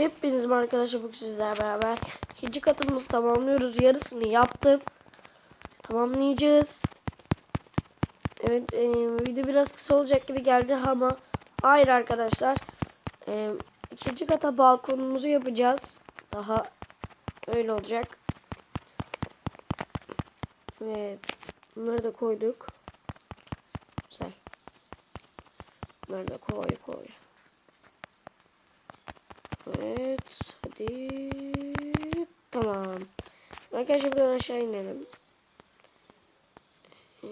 Hepiniz arkadaşlar bugün sizlerle beraber ikinci katımızı tamamlıyoruz. Yarısını yaptım. Tamamlayacağız. Evet e, video biraz kısa olacak gibi geldi ama hayır arkadaşlar. E, ikinci kata balkonumuzu yapacağız. Daha öyle olacak. Evet. Bunları da koyduk. Güzel. Bunları da koy koy. Evet. Hadi. Tamam. Arkadaşlar buradan aşağı inelim. Ee,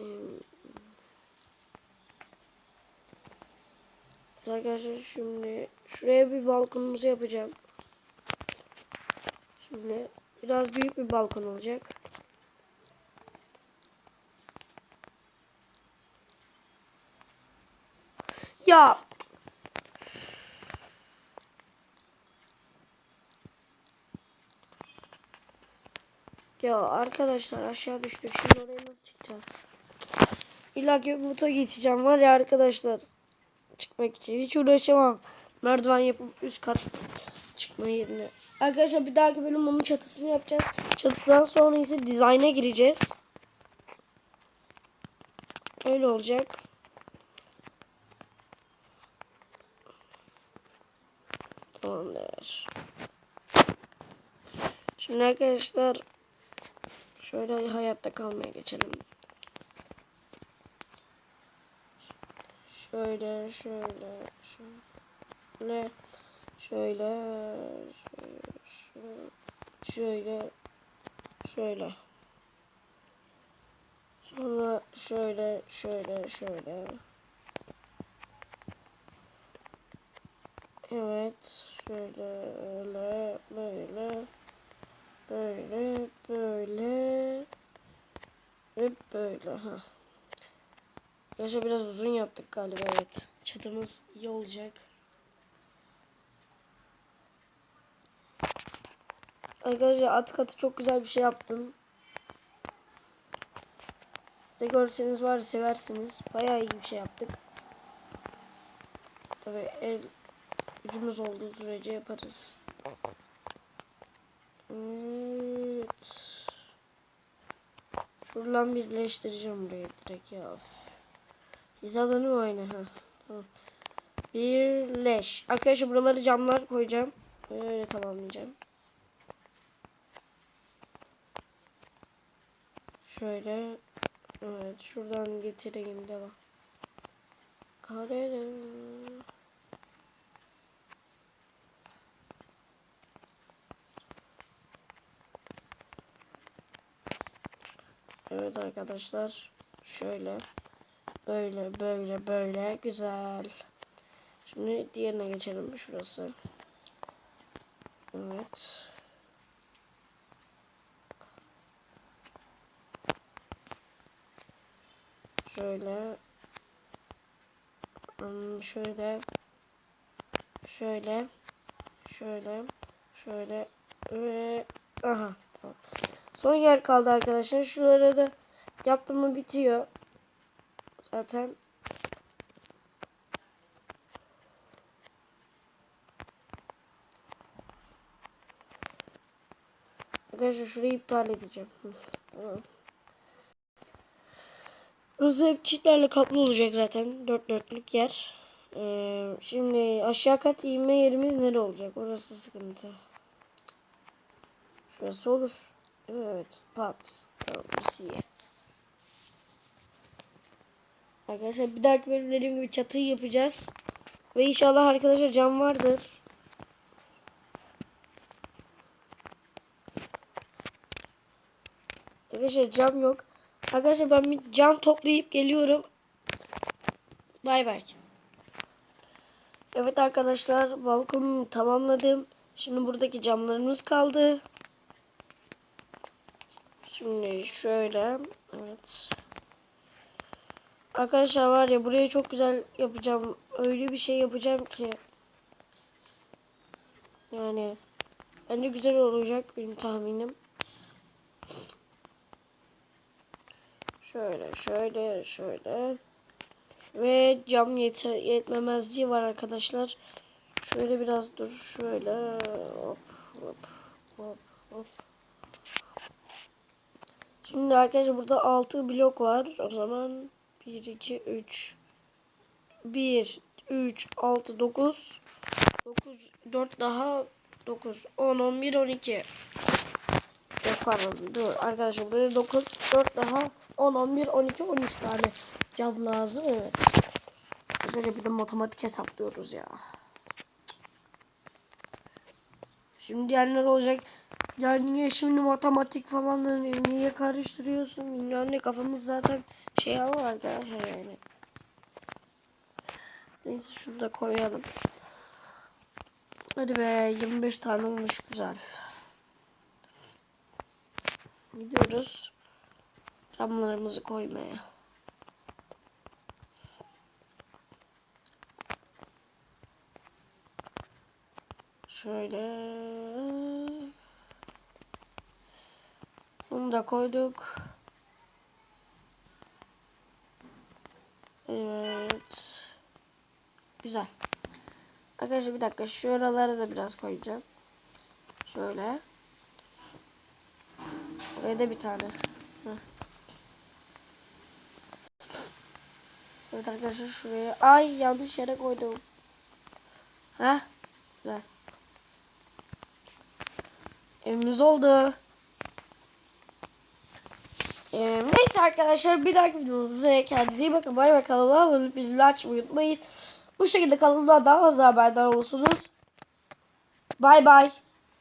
Arkadaşlar şimdi şuraya bir balkonumuzu yapacağım. Şimdi biraz büyük bir balkon olacak. Ya Ya arkadaşlar aşağı düştük. Şimdi oraya nasıl çıkacağız? İlla ki buta geçeceğim var ya arkadaşlar. Çıkmak için hiç uğraşamam. Merdiven yapıp üst kat çıkma yerine. Arkadaşlar bir dahaki bölüm onun çatısını yapacağız. Çatıdan sonra ise dizayna gireceğiz. Öyle olacak. Tamamdır. Şimdi arkadaşlar Şöyle hayatta kalmaya geçelim. Şöyle, şöyle, şöyle, şöyle, şöyle, şöyle. Sonra şöyle, şöyle, şöyle. Evet, şöyle, öyle, böyle. Böyle, böyle ve böyle. Ha. Yaşa biraz uzun yaptık galiba evet. Çatımız iyi olacak. Arkadaşlar at katı çok güzel bir şey yaptım. De görseniz var seversiniz. Bayağı iyi bir şey yaptık. Tabi el gücümüz olduğu sürece yaparız. Evet. Şuradan birleştireceğim buraya direkt ya. Hizalanı aynı? Ha. Tamam. Birleş. Arkadaşlar buraları camlar koyacağım. Öyle tamamlayacağım. Şöyle. Evet. Şuradan getireyim devam. Karede. Evet arkadaşlar. Şöyle. Böyle böyle böyle. Güzel. Şimdi diğerine geçelim. Şurası. Evet. Şöyle. Hmm, şöyle. Şöyle. Şöyle. Şöyle. Ve aha. Son yer kaldı arkadaşlar. Şurada da yaptım mı bitiyor. Zaten Arkadaşlar şurayı iptal edeceğim. Tamam. Hep çitlerle kaplı olacak zaten. Dört dörtlük yer. Ee, şimdi aşağı kat inme yerimiz nere olacak? Orası sıkıntı. Şurası olur. Evet. Pat. Tamam. İyi. Arkadaşlar bir dahaki bölüm dediğim gibi çatıyı yapacağız. Ve inşallah arkadaşlar cam vardır. Arkadaşlar cam yok. Arkadaşlar ben bir cam toplayıp geliyorum. Bay bay. Evet arkadaşlar balkonu tamamladım. Şimdi buradaki camlarımız kaldı. Şimdi şöyle. Evet. Arkadaşlar var ya burayı çok güzel yapacağım. Öyle bir şey yapacağım ki. Yani bence güzel olacak benim tahminim. Şöyle şöyle şöyle. Ve cam yete yetmemezliği var arkadaşlar. Şöyle biraz dur. Şöyle. Hop hop hop hop. Şimdi arkadaşlar burada 6 blok var. O zaman 1, 2, 3. 1, 3, 6, 9. 9, 4 daha 9, 10, 11, 12. Yok pardon dur arkadaşlar böyle 9, 4 daha 10, 11, 12, 13 tane cam lazım evet. Arkadaşlar bir de matematik hesaplıyoruz ya. Şimdi diyenler olacak. Ya niye şimdi matematik falan niye karıştırıyorsun? Ne kafamız zaten şey ama arkadaşlar yani. Neyse şunu da koyalım. Hadi be 25 tane olmuş güzel. Gidiyoruz. Camlarımızı koymaya. Şöyle. Bunu da koyduk. Evet. Güzel. Arkadaşlar bir dakika. Şuralara da biraz koyacağım. Şöyle. Buraya da bir tane. Heh. Evet arkadaşlar şuraya. Ay yanlış yere koydum. Ha? Güzel. Evimiz oldu. Ee, neyse arkadaşlar bir dahaki videomuzda kendinize iyi bakın. Bay bay kanalıma abone bildirimleri açmayı unutmayın. Bu şekilde kanalımdan daha fazla haberdar olursunuz. Bay bay.